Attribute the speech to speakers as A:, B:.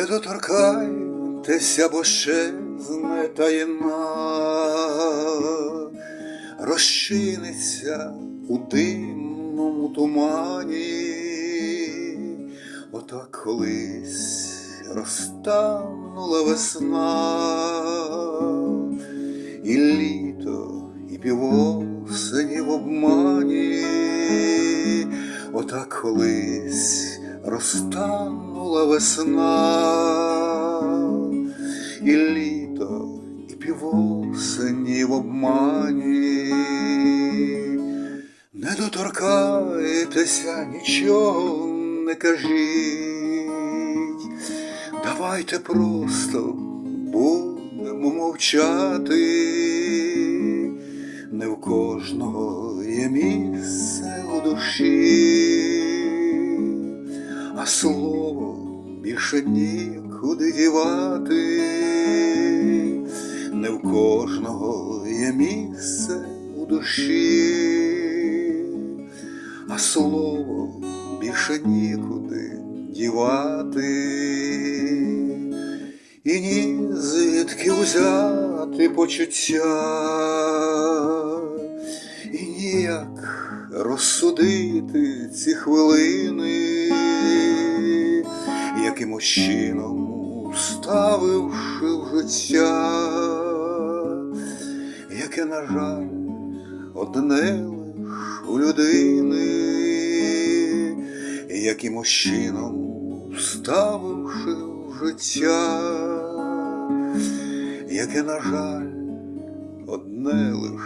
A: доторкайтеся, бо щезне таїна, розчиниться у димному тумані, отак колись розтанула весна, і літо, і півосені в обмані, отак колись розтанула весна, і літо, і півосені в обмані. Не доторкайтеся, нічого не кажіть, давайте просто будемо мовчати. А слово більше нікуди дівати. Не в кожного є місце у душі, а слово більше нікуди дівати, і ні звідки взяти почуття, і ніяк розсудити ці хвилини, якимось чином вставивши в життя, яке, на жаль, одне лиш у людини, якимось чином вставивши в життя, яке, на жаль, одне лиш